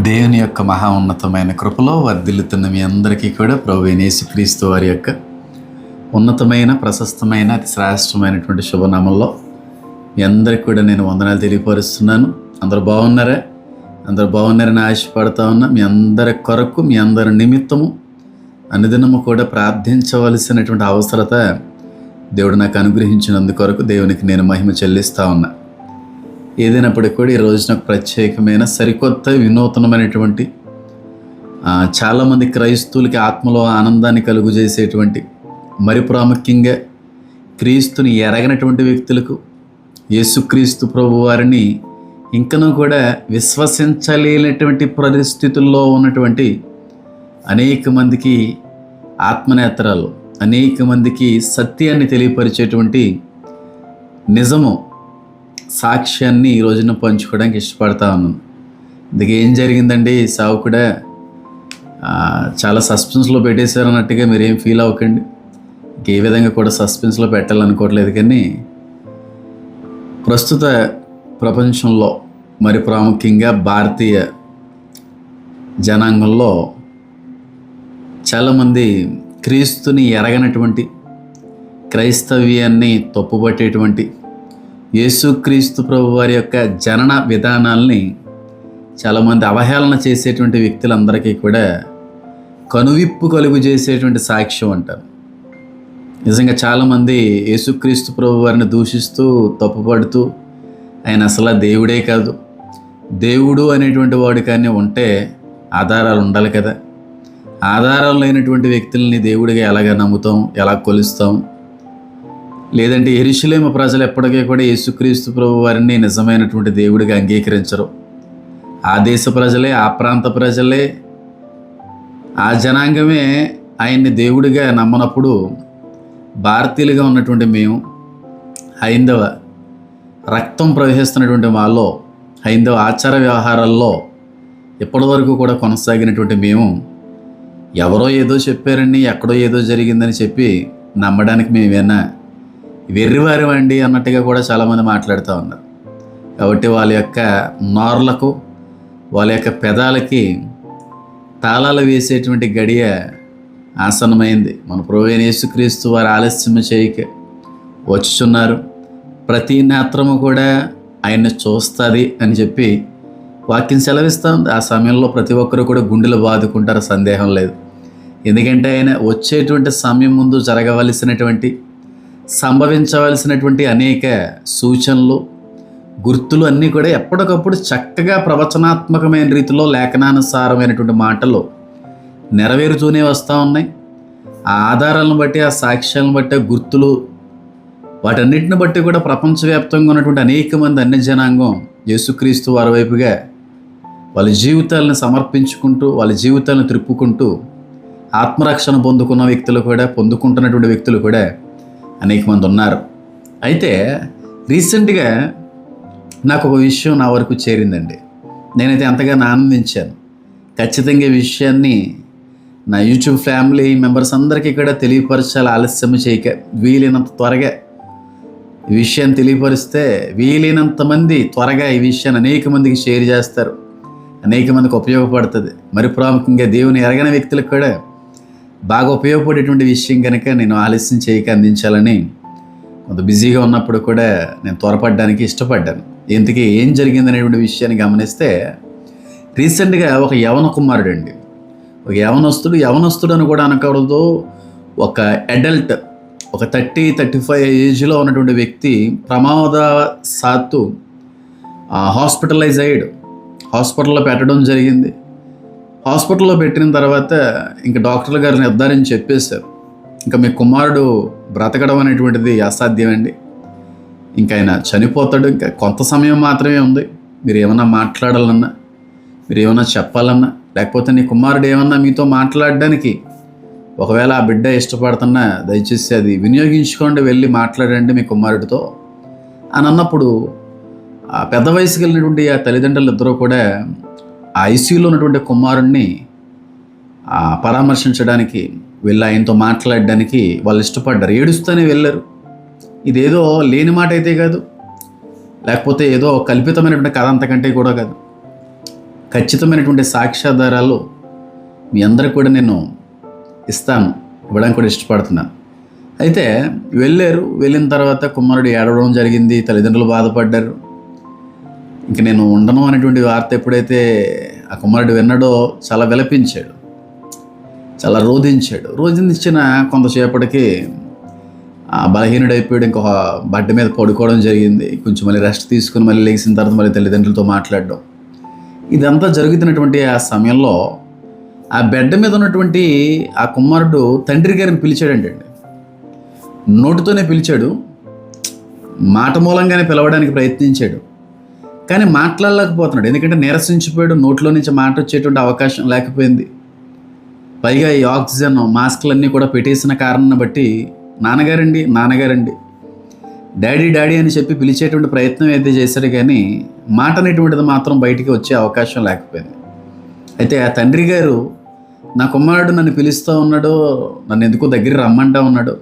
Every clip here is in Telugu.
దేవుని యొక్క మహా ఉన్నతమైన కృపలో వర్ధిల్లుతున్న మీ అందరికీ కూడా ప్రభు యేసుక్రీస్తు వారి యొక్క ఉన్నతమైన ప్రశస్తమైన అతి శ్రేష్టమైనటువంటి శుభనామంలో మీ అందరికి కూడా నేను వందనాలు తెలియపరుస్తున్నాను. అందరూ బాగున్నారా? అందరూ బాగున్నారని ఆశపడతా ఉన్నా మీ అందరి కొరకు మీ అందరి నిమిత్తము అనుదినము కూడా ప్రార్థించవలసినటువంటి అవసరత దేవుడు నాకు అనుగ్రహించినందు కొరకు దేవునికి నేను మహిమ చెల్లిస్తా ఉన్నా. ఏదైనప్పటికీ కూడా ఈ రోజున ప్రత్యేకమైన సరికొత్త వినూతనమైనటువంటి చాలామంది క్రైస్తువులకి ఆత్మలో ఆనందాన్ని కలుగు చేసేటువంటి మరి ప్రాముఖ్యంగా క్రీస్తుని ఎరగనటువంటి వ్యక్తులకు యేసుక్రీస్తు ప్రభు వారిని ఇంకనూ కూడా విశ్వసించలేనటువంటి పరిస్థితుల్లో ఉన్నటువంటి అనేక మందికి ఆత్మనేత్రాలు అనేక మందికి సత్యాన్ని తెలియపరిచేటువంటి నిజము సాక్ష్యాన్ని ఈ రోజున పంచుకోవడానికి ఇష్టపడతా ఉన్నాను. ఇందుకు ఏం జరిగిందండి సావు కూడా చాలా సస్పెన్స్లో పెట్టేశారు అన్నట్టుగా మీరు ఏం ఫీల్ అవ్వకండి. ఏ విధంగా కూడా సస్పెన్స్లో పెట్టాలనుకోవట్లేదు కానీ ప్రస్తుత ప్రపంచంలో మరి ప్రాముఖ్యంగా భారతీయ జనాంగంలో చాలామంది క్రీస్తుని ఎరగనటువంటి క్రైస్తవ్యాన్ని తప్పుపట్టేటువంటి యేసుక్రీస్తు ప్రభు వారి యొక్క జనన విధానాల్ని చాలామంది అవహేళన చేసేటువంటి వ్యక్తులందరికీ కూడా కనువిప్పు కలుగు చేసేటువంటి సాక్ష్యం అంటారు. నిజంగా చాలామంది యేసుక్రీస్తు ప్రభు వారిని దూషిస్తూ తప్పుపడుతూ ఆయన అసలు దేవుడే కాదు. దేవుడు అనేటువంటి వాడు కానీ ఉంటే ఆధారాలు ఉండాలి కదా. ఆధారాలు లేనటువంటి వ్యక్తుల్ని దేవుడిగా ఎలాగ నమ్ముతాం ఎలా కొలుస్తాం లేదంటే ఎరుషులేమ ప్రజలు ఎప్పటికీ కూడా యేసుక్రీస్తు ప్రభు వారిని నిజమైనటువంటి దేవుడిగా అంగీకరించరు. ఆ దేశ ప్రజలే ఆ ప్రాంత ప్రజలే ఆ జనాంగమే ఆయన్ని దేవుడిగా నమ్మనప్పుడు భారతీయులుగా ఉన్నటువంటి మేము హైందవ రక్తం ప్రవహిస్తున్నటువంటి మాలో హైందవ ఆచార వ్యవహారాల్లో ఇప్పటివరకు కూడా కొనసాగినటువంటి మేము ఎవరో ఏదో చెప్పారని ఎక్కడో ఏదో జరిగిందని చెప్పి నమ్మడానికి మేమేనా వెర్రివారం అండి అన్నట్టుగా కూడా చాలామంది మాట్లాడుతూ ఉన్నారు. కాబట్టి వాళ్ళ యొక్క నోర్లకు వాళ్ళ యొక్క పెదాలకి తాళాలు వేసేటువంటి గడియ ఆసనమైంది మన ప్రభువైన యేసుక్రీస్తు వారు ఆలస్యం చేయక వచ్చుచున్నారు. ప్రతి నేత్రము కూడా ఆయన్ని చూస్తుంది అని చెప్పి వాక్యం సెలవిస్తూ ఉంది. ఆ సమయంలో ప్రతి ఒక్కరు కూడా గుండెలు బాదుకుంటారు సందేహం లేదు. ఎందుకంటే ఆయన వచ్చేటువంటి సమయం ముందు జరగవలసినటువంటి సంభవించవలసినటువంటి అనేక సూచనలు గుర్తులు అన్నీ కూడా ఎప్పటికప్పుడు చక్కగా ప్రవచనాత్మకమైన రీతిలో లేఖనానుసారమైనటువంటి మాటలు నెరవేరుతూనే వస్తూ ఉన్నాయి. ఆ ఆధారాలను బట్టి ఆ సాక్ష్యాలను బట్టి ఆ గుర్తులు వాటన్నిటిని బట్టి కూడా ప్రపంచవ్యాప్తంగా ఉన్నటువంటి అనేక మంది అన్ని జనాంగం యేసుక్రీస్తు వారి వైపుగా వాళ్ళ జీవితాలను సమర్పించుకుంటూ వాళ్ళ జీవితాలను త్రిప్పుకుంటూ ఆత్మరక్షణ పొందుకున్న వ్యక్తులు కూడా పొందుకుంటున్నటువంటి వ్యక్తులు కూడా అనేక మంది ఉన్నారు. అయితే రీసెంట్గా నాకు ఒక విషయం నా వరకు చేరిందండి. నేనైతే ఎంతగానో ఆనందించాను. ఖచ్చితంగా ఈ విషయాన్ని నా యూట్యూబ్ ఫ్యామిలీ మెంబర్స్ అందరికీ కూడా తెలియపరచాలి ఆలస్యం చేయక వీలైనంత త్వరగా. ఈ విషయాన్ని తెలియపరిస్తే వీలైనంత మంది త్వరగా ఈ విషయాన్ని అనేక మందికి షేర్ చేస్తారు. అనేక మందికి ఉపయోగపడుతుంది. మరి ప్రాముఖ్యంగా దేవుని ఎరగని వ్యక్తులకు కూడా బాగా ఉపయోగపడేటువంటి విషయం కనుక నేను ఆలస్యం చేయక అందించాలని కొంత బిజీగా ఉన్నప్పుడు కూడా నేను త్వరపడడానికి ఇష్టపడ్డాను. ఇంతకీ ఏం జరిగిందనేటువంటి విషయాన్ని గమనిస్తే రీసెంట్గా ఒక యవన కుమారుడు అండి ఒక యవనస్తుడు యవనస్తుడు అని కూడా అనకూడదు. ఒక అడల్ట్ ఒక థర్టీ థర్టీ ఫైవ్ ఏజ్లో ఉన్నటువంటి వ్యక్తి ప్రమాదశాత్తు హాస్పిటలైజ్ అయ్యాడు. హాస్పిటల్లో పెట్టడం జరిగింది. హాస్పిటల్లో పెట్టిన తర్వాత ఇంకా డాక్టర్ల గారు నిర్ధారించి చెప్పేశారు. ఇంకా మీ కుమారుడు బ్రతకడం అనేటువంటిది అసాధ్యమండి. ఇంకా ఆయన చనిపోతాడు. ఇంకా కొంత సమయం మాత్రమే ఉంది. మీరు ఏమన్నా మాట్లాడాలన్నా మీరు ఏమన్నా చెప్పాలన్నా లేకపోతే నీ కుమారుడు ఏమన్నా మీతో మాట్లాడడానికి ఒకవేళ ఆ బిడ్డ ఇష్టపడుతున్నా దయచేసి అది వినియోగించుకోండి వెళ్ళి మాట్లాడండి మీ కుమారుడితో. అని అన్నప్పుడు ఆ పెద్ద వయసుకి వెళ్ళినటువంటి ఆ తల్లిదండ్రులు ఇద్దరూ కూడా ఆ ఐసీయూలో ఉన్నటువంటి కుమారుణ్ణి ఆ, పరామర్శించడానికి వెళ్ళి ఆయనతో మాట్లాడడానికి వాళ్ళు ఇష్టపడ్డారు. ఏడుస్తూనే వెళ్ళారు. ఇదేదో లేని మాట అయితే కాదు. లేకపోతే ఏదో కల్పితమైనటువంటి కథ అంతకంటే కూడా కాదు. ఖచ్చితమైనటువంటి సాక్ష్యాధారాలు మీ అందరికి కూడా నేను ఇస్తాను. ఇవ్వడానికి కూడా ఇష్టపడుతున్నాను. అయితే వెళ్ళారు. వెళ్ళిన తర్వాత కుమారుడు ఏడవడం జరిగింది. తల్లిదండ్రులు బాధపడ్డారు. ఇంక నేను ఉండను అనేటువంటి వార్త ఎప్పుడైతే ఆ కుమారుడు విన్నాడో చాలా విలపించాడు. చాలా రోధించాడు. రోధించిన కొంతసేపటికి ఆ బలహీనుడైపోయాడు. ఇంకొక బడ్డ మీద పడుకోవడం జరిగింది. కొంచెం మళ్ళీ రెస్ట్ తీసుకుని మళ్ళీ లేచిన తర్వాత మళ్ళీ తల్లిదండ్రులతో మాట్లాడడం. ఇదంతా జరుగుతున్నటువంటి ఆ సమయంలో ఆ బెడ్ మీద ఉన్నటువంటి ఆ కుమారుడు తండ్రి గారిని పిలిచాడండి. నోటితోనే పిలిచాడు. మాట మూలంగానే పిలవడానికి ప్రయత్నించాడు. కానీ మాట్లాడలేకపోతున్నాడు. ఎందుకంటే నీరసించిపోయాడు నోట్లో నుంచి మాట వచ్చేటువంటి అవకాశం లేకపోయింది. పైగా ఈ ఆక్సిజన్ మాస్క్లన్నీ కూడా పెట్టేసిన కారణాన్ని బట్టి నాన్నగారండి నాన్నగారండి. డాడీ డాడీ అని చెప్పి పిలిచేటువంటి ప్రయత్నం అయితే చేశాడు కానీ మాట అనేటువంటిది మాత్రం బయటికి వచ్చే అవకాశం లేకపోయింది. అయితే ఆ తండ్రి గారు నా కుమారుడు నన్ను పిలుస్తూ ఉన్నాడో నన్ను ఎందుకో దగ్గర రమ్మంటా ఉన్నాడు?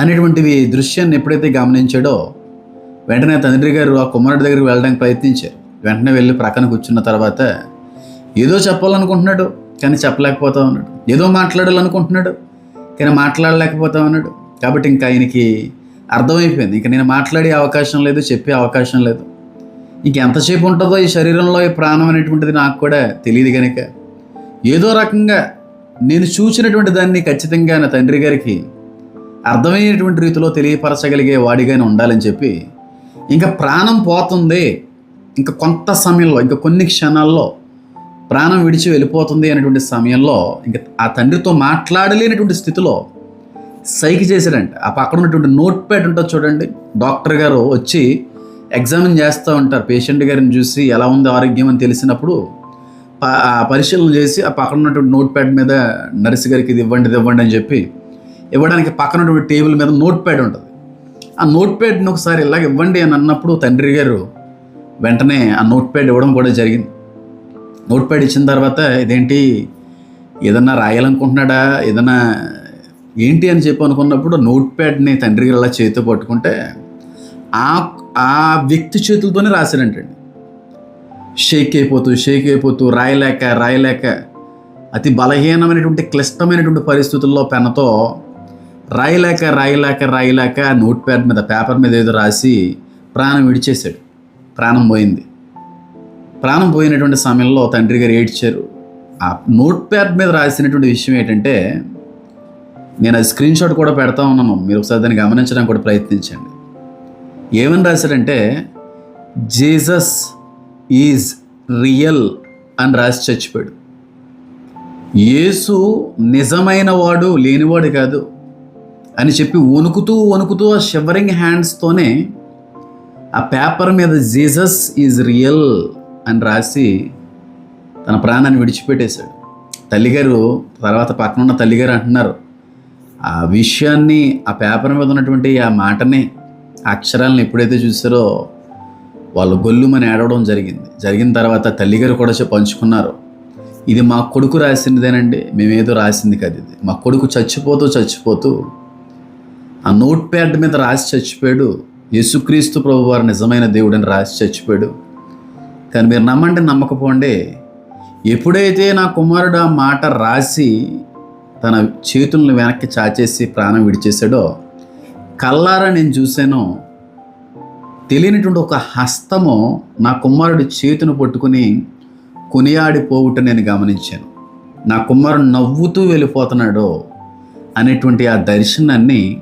అనేటువంటివి దృశ్యాన్ని ఎప్పుడైతే గమనించాడో వెంటనే తండ్రి గారు ఆ కుమారుడి దగ్గరికి వెళ్ళడానికి ప్రయత్నించారు. వెంటనే వెళ్ళి ప్రక్కన కూర్చున్న తర్వాత ఏదో చెప్పాలనుకుంటున్నాడు కానీ చెప్పలేకపోతా ఉన్నాడు. ఏదో మాట్లాడాలనుకుంటున్నాడు కానీ మాట్లాడలేకపోతా ఉన్నాడు. కాబట్టి ఇంకా ఆయనకి అర్థమైపోయింది. ఇంకా నేను మాట్లాడే అవకాశం లేదు చెప్పే అవకాశం లేదు. ఇంక ఎంతసేపు ఉంటుందో ఈ శరీరంలో ఈ ప్రాణం అనేటువంటిది నాకు కూడా తెలియదు కనుక ఏదో రకంగా నేను చూసినటువంటి దాన్ని ఖచ్చితంగా నా తండ్రి గారికి అర్థమయ్యేటువంటి రీతిలో తెలియపరచగలిగే వాడిగానే ఉండాలని చెప్పి ఇంకా ప్రాణం పోతుంది. ఇంకా కొంత సమయంలో ఇంకా కొన్ని క్షణాల్లో ప్రాణం విడిచి వెళ్ళిపోతుంది అనేటువంటి సమయంలో ఇంకా ఆ తండ్రితో మాట్లాడలేనటువంటి స్థితిలో సైకి చేశాడంట. ఆ పక్కన ఉన్నటువంటి నోట్ ప్యాడ్ ఉంటుంది చూడండి. డాక్టర్ గారు వచ్చి ఎగ్జామిన్ చేస్తూ ఉంటారు. పేషెంట్ గారిని చూసి ఎలా ఉంది ఆరోగ్యం అని తెలిసినప్పుడు ఆ పరిశీలన చేసి ఆ పక్కన ఉన్నటువంటి నోట్ ప్యాడ్ మీద నర్సు గారికి ఇది ఇవ్వండి ఇది ఇవ్వండి అని చెప్పి ఇవ్వడానికి పక్కన ఉన్నటువంటి టేబుల్ మీద నోట్ ప్యాడ్ ఉంటుంది. ఆ నోట్ ప్యాడ్ని ఒకసారి ఇలాగ ఇవ్వండి అని అన్నప్పుడు తండ్రి గారు వెంటనే ఆ నోట్ ప్యాడ్ ఇవ్వడం కూడా జరిగింది. నోట్ ప్యాడ్ ఇచ్చిన తర్వాత ఇదేంటి ఏదన్నా రాయాలనుకుంటున్నాడా ఏదన్నా ఏంటి అని చెప్పి అనుకున్నప్పుడు నోట్ ప్యాడ్ని తండ్రి గారు అలా చేతితో పట్టుకుంటే ఆ ఆ వ్యక్తి చేతులతోనే రాశాడంటండి. షేక్ అయిపోతూ షేక్ అయిపోతూ రాయలేక రాయలేక అతి బలహీనమైనటువంటి క్లిష్టమైనటువంటి పరిస్థితుల్లో పెనతో రాయలేక రాయలేక రాయలేక నోట్ ప్యాడ్ మీద పేపర్ మీద ఏదో రాసి ప్రాణం విడిచేశాడు. ప్రాణం పోయింది. ప్రాణం పోయినటువంటి సమయంలో తండ్రి గారు ఏడ్చారు. ఆ నోట్ ప్యాడ్ మీద రాసినటువంటి విషయం ఏంటంటే నేను అది స్క్రీన్ షాట్ కూడా పెడతా ఉన్నాను. మీరు ఒకసారి దాన్ని గమనించడానికి కూడా ప్రయత్నించండి. ఏమని రాశాడంటే జీసస్ ఈజ్ రియల్ అని రాసి చచ్చిపోయాడు. యేసు నిజమైన వాడు లేనివాడు కాదు. అని చెప్పి వణుకుతూ వణుకుతూ ఆ షివరింగ్ హ్యాండ్స్తోనే ఆ పేపర్ మీద జీసస్ ఈజ్ రియల్ అని రాసి తన ప్రాణాన్ని విడిచిపెట్టేశాడు. తల్లిగారు తర్వాత పక్కన ఉన్న తల్లిగారు అంటున్నారు ఆ విషయాన్ని ఆ పేపర్ మీద ఉన్నటువంటి ఆ మాటని అక్షరాలను ఎప్పుడైతే చూసారో వాళ్ళు గొల్లుమని ఏడవడం జరిగింది. జరిగిన తర్వాత తల్లిగారు కూడా చెప్పి పంచుకున్నారు ఇది మా కొడుకు రాసిందేనండి మేమేదో రాసింది కాదు ఇది. మా కొడుకు చచ్చిపోతూ చచ్చిపోతూ ఆ నోట్ ప్యాడ్ మీద రాసి చచ్చిపోయాడు. యేసుక్రీస్తు ప్రభు వారు నిజమైన దేవుడని రాసి చచ్చిపోయాడు. కానీ మీరు నమ్మండి నమ్మకపోండి. ఎప్పుడైతే నా కుమారుడు ఆ మాట రాసి తన చేతులను వెనక్కి చాచేసి ప్రాణం విడిచేశాడో కల్లారా నేను చూశాను తెలియనటువంటి ఒక హస్తము నా కుమారుడు చేతును పట్టుకుని కొనియాడిపోవుట నేను గమనించాను. నా కుమారుడు నవ్వుతూ వెళ్ళిపోతున్నాడో అనేటువంటి ఆ దర్శనాన్ని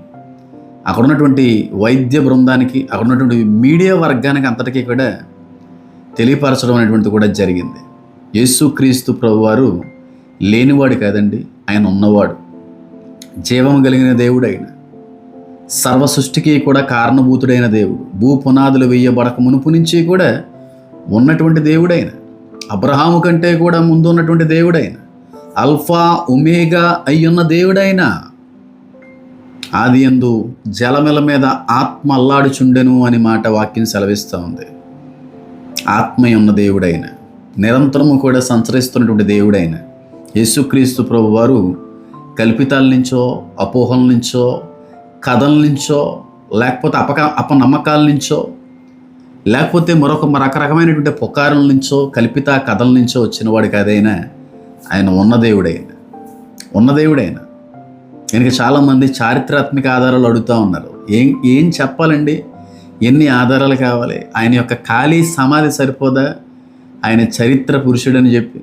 అక్కడ ఉన్నటువంటి వైద్య బృందానికి అక్కడ ఉన్నటువంటి మీడియా వర్గానికి అంతటికీ కూడా తెలియపరచడం అనేటువంటిది కూడా జరిగింది. యేసుక్రీస్తు ప్రభువారు లేనివాడు కాదండి ఆయన ఉన్నవాడు. జీవం కలిగిన దేవుడు ఆయన సర్వ సృష్టికి కూడా కారణభూతుడైన దేవుడు భూ పునాదులు వేయబడక మునుపు నుంచి కూడా ఉన్నటువంటి దేవుడైన అబ్రహాము కంటే కూడా ముందు ఉన్నటువంటి దేవుడైన అల్ఫా ఉమేగా అయ్యున్న దేవుడైన ఆది ఎందు జలమెల మీద ఆత్మ అల్లాడుచుండెను అని మాట వాక్యం సెలవిస్తూ ఉంది. ఆత్మ ఉన్న దేవుడైన నిరంతరము కూడా సంచరిస్తున్నటువంటి దేవుడైన యేసుక్రీస్తు ప్రభు వారు కల్పితాల నుంచో అపోహల నుంచో కథల నుంచో లేకపోతే అపక అపనమ్మకాల నుంచో లేకపోతే మరొక రకరకమైనటువంటి పుకారుల నుంచో కల్పిత కథల నుంచో వచ్చినవాడు కాదైనా ఆయన ఉన్న దేవుడైన ఉన్న దేవుడైన కనుక చాలామంది చారిత్రాత్మక ఆధారాలు అడుగుతూ ఉన్నారు. ఏం ఏం చెప్పాలండి? ఎన్ని ఆధారాలు కావాలి? ఆయన యొక్క ఖాళీ సమాధి సరిపోదా? ఆయన చరిత్ర పురుషుడని చెప్పి.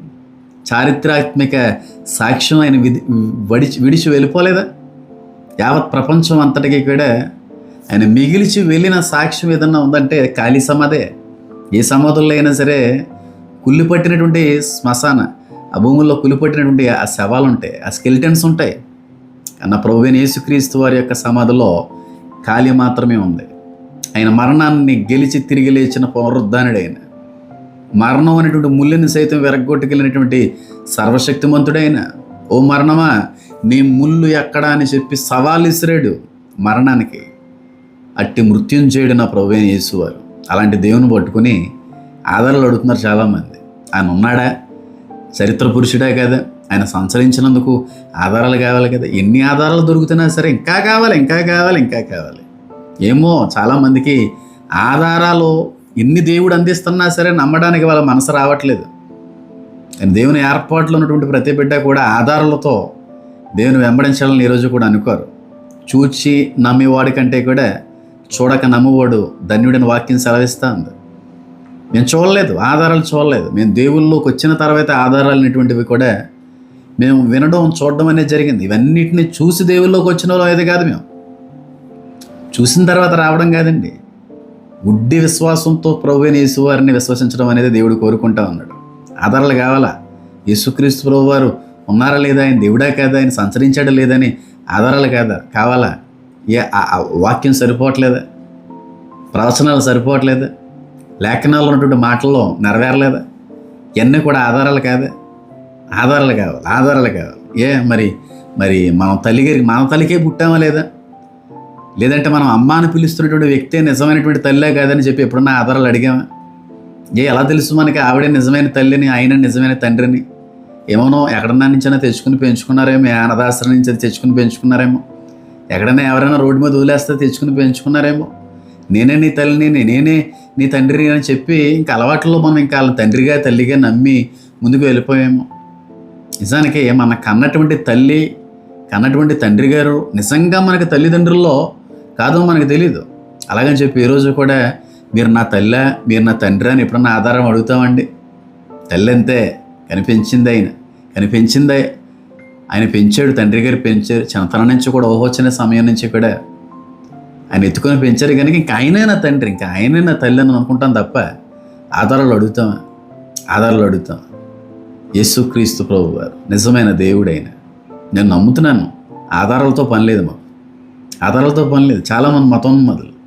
చారిత్రాత్మక సాక్ష్యం ఆయన విధి వడిచి విడిచి వెళ్ళిపోలేదా? యావత్ ప్రపంచం అంతటికి కూడా ఆయన మిగిలిచి వెళ్ళిన సాక్ష్యం ఏదన్నా ఉందంటే ఖాళీ సమాధే. ఏ సమాధుల్లో అయినా సరే కుళ్ళిపట్టినటువంటి శ్మశాన ఆ భూముల్లో కుళ్ళి పట్టినటువంటి ఆ శవాలు ఉంటాయి ఆ స్కెలిటన్స్ ఉంటాయి. అన్న ప్రభువైన యేసుక్రీస్తు వారి యొక్క సమాధిలో ఖాళీ మాత్రమే ఉంది. ఆయన మరణాన్ని గెలిచి తిరిగి లేచిన పునరుద్ధానుడు ఆయన మరణం అనేటువంటి ముళ్ళని సైతం విరగ్గొట్టుకెళ్ళినటువంటి సర్వశక్తిమంతుడైన ఓ మరణమా నీ ముళ్ళు ఎక్కడా? అని చెప్పి సవాల్ ఇసిరాడు మరణానికి. అట్టి మృత్యుం చేయడు నా ప్రభువైన యేసువారు. అలాంటి దేవుని పట్టుకుని ఆధారాలు అడుగుతున్నారు చాలామంది. ఆయన ఉన్నాడా? చరిత్ర పురుషుడే కదా? ఆయన సంచరించినందుకు ఆధారాలు కావాలి కదా. ఎన్ని ఆధారాలు దొరుకుతున్నా సరే ఇంకా కావాలి ఇంకా కావాలి ఇంకా కావాలి. ఏమో చాలామందికి ఆధారాలు ఎన్ని దేవుడు అందిస్తున్నా సరే నమ్మడానికి వాళ్ళ మనసు రావట్లేదు. కానీ దేవుని ఏర్పాట్లో ఉన్నటువంటి ప్రతి బిడ్డ కూడా ఆధారాలతో దేవుని వెంబడించాలని ఈరోజు కూడా అనుకోరు. చూచి నమ్మేవాడి కంటే కూడా చూడక నమ్మవాడు ధన్యుడిని వాక్యం సెలవిస్తా ఉంది మేము చూడలేదు ఆధారాలు చూడలేదు. మేము దేవుల్లోకి వచ్చిన తర్వాత ఆధారాలు అనేటువంటివి కూడా మేము వినడం చూడడం అనేది జరిగింది. ఇవన్నిటిని చూసి దేవుల్లోకి వచ్చిన వాళ్ళు అయితే కాదు మేము. చూసిన తర్వాత రావడం కాదండి. గుడ్డి విశ్వాసంతో ప్రభు యేసువారిని విశ్వసించడం అనేది దేవుడు కోరుకుంటా ఉన్నాడు. ఆధారాలు కావాలా? యేసుక్రీస్తు ప్రభు వారు ఉన్నారా లేదా? ఆయన దేవుడా కాదా? ఆయన సంచరించాడా లేదని ఆధారాలు కాదా? కావాలా? ఏ వాక్యం సరిపోవట్లేదా? ప్రవచనాలు సరిపోవట్లేదా? లేఖనాల్లో ఉన్నటువంటి మాటల్లో నెరవేరలేదా? ఇవన్నీ కూడా ఆధారాలు కాదా? ఆధారాలు కావాలి ఆధారాలు కావాలి. ఏ మరి మరి మనం తల్లి గారికి మన తల్లికే పుట్టామా లేదా? లేదంటే మనం అమ్మ అని పిలుస్తున్నటువంటి వ్యక్తే నిజమైనటువంటి తల్లే కాదని చెప్పి ఎప్పుడన్నా ఆధారాలు అడిగామా ఏ ఎలా తెలుసు మనకి ఆవిడే నిజమైన తల్లిని ఆయన నిజమైన తండ్రిని? ఏమోనో ఎక్కడన్నా నుంచైనా తెచ్చుకుని పెంచుకున్నారేమో ఏ అనాథాశ్రమం నుంచి అది తెచ్చుకుని పెంచుకున్నారేమో. ఎక్కడైనా ఎవరైనా రోడ్డు మీద వదిలేస్తే తెచ్చుకుని పెంచుకున్నారేమో. నేనే నీ తల్లిని నేనే నీ తండ్రిని అని చెప్పి ఇంకా అలవాట్లో మనం ఇంకా వాళ్ళ తండ్రిగా తల్లిగా నమ్మి ముందుకు వెళ్ళిపోయాము. నిజానికి మన కన్నటువంటి తల్లి కన్నటువంటి తండ్రి గారు నిజంగా మనకి తల్లిదండ్రుల్లో కాదో మనకు తెలియదు అలాగని చెప్పి ఈరోజు కూడా మీరు నా తల్లి మీరు నా తండ్రి అని ఎప్పుడన్నా ఆధారం అడుగుతామండి? తల్లి అంతే కనిపించింది ఆయన కనిపించిందే ఆయన పెంచాడు తండ్రి గారు పెంచారు. చిన్నతనం నుంచి కూడా ఊహొచ్చిన సమయం నుంచి కూడా ఆయన ఎత్తుకొని పెంచారు. కనుక ఇంకా ఆయనే నా తండ్రి ఇంకా ఆయనే నా తల్లి అని అనుకుంటాం తప్ప ఆధారాలు అడుగుతాం ఆధారాలు అడుగుతాం. యేసుక్రీస్తు ప్రభు గారు. నిజమైన దేవుడైన. నేను నమ్ముతున్నాను. ఆధారాలతో పని లేదు మాకు. ఆధారాలతో పని లేదు. చాలామంది మతం మొదలు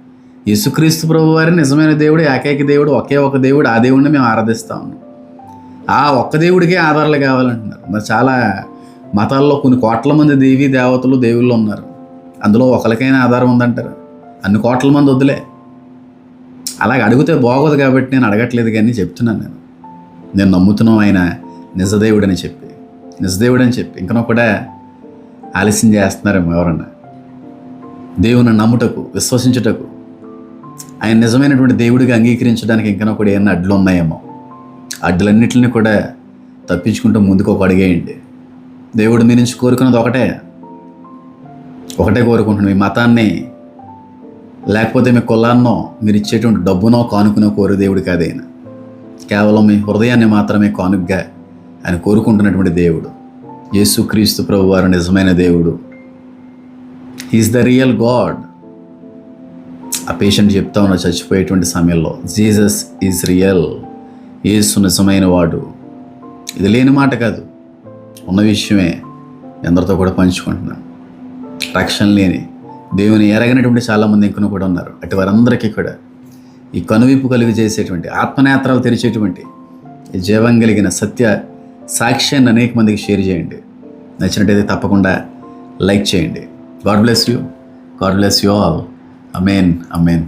యేసుక్రీస్తు ప్రభు వారి నిజమైన దేవుడు ఏకైక దేవుడు ఒకే ఒక దేవుడు ఆ దేవుడిని మేము ఆరాధిస్తా ఉన్నాం. ఆ ఒక్క దేవుడికే ఆధారాలు కావాలంటున్నారు. మరి చాలా మతాల్లో కొన్ని కోట్ల మంది దేవి దేవతలు దేవుళ్ళు ఉన్నారు. అందులో ఒకరికైనా ఆధారం ఉందంటారు? అన్ని కోట్ల మంది వద్దులే. అలాగ అడిగితే బాగోదు కాబట్టి నేను అడగట్లేదు కానీ చెప్తున్నాను నేను. నేను నమ్ముతున్నాం ఆయన నిజదేవుడని చెప్పి నిజదేవుడని చెప్పి. ఇంకనో కూడా ఆలస్యం చేస్తున్నారేమో ఎవరన్నా. దేవుని నమ్ముటకు విశ్వసించుటకు ఆయన నిజమైనటువంటి దేవుడిగా అంగీకరించడానికి ఇంకనో కూడా ఏమైనా అడ్లు ఉన్నాయేమో. అడ్డులన్నింటిని కూడా తప్పించుకుంటూ ముందుకు ఒక అడిగేయండి. దేవుడు మీ నుంచి కోరుకున్నది ఒకటే. ఒకటే కోరుకుంటున్నాం. మీ మతాన్ని లేకపోతే మీ కులాన్నో మీరు ఇచ్చేటువంటి డబ్బునో కానుకనో కోరు దేవుడు కాదైనా కేవలం మీ హృదయాన్ని మాత్రమే కానుగ్గా ఆయన కోరుకుంటున్నటువంటి దేవుడు. యేసుక్రీస్తు ప్రభు వారు నిజమైన దేవుడు. ఈజ్ ద రియల్ గాడ్ ఆ పేషెంట్ చెప్తా ఉన్న చచ్చిపోయేటువంటి సమయంలో జీసస్ ఈజ్ రియల్ యేసు నిజమైన వాడు. ఇది లేని మాట కాదు. ఉన్న విషయమే ఎందరితో కూడా పంచుకుంటున్నాను రక్షణ లేని దేవుని ఎరగనటువంటి చాలామంది ఇంకను కూడా ఉన్నారు. అటు వారందరికీ కూడా ఈ కనువిప్పు కలిగి చేసేటువంటి ఆత్మనేత్రాలు తెరిచేటువంటి జీవం కలిగిన సత్య సాక్ష్యాన్ని అనేక మందికి షేర్ చేయండి. నచ్చినట్టయితే తప్పకుండా లైక్ చేయండి. God bless you. God bless you all. Amen amen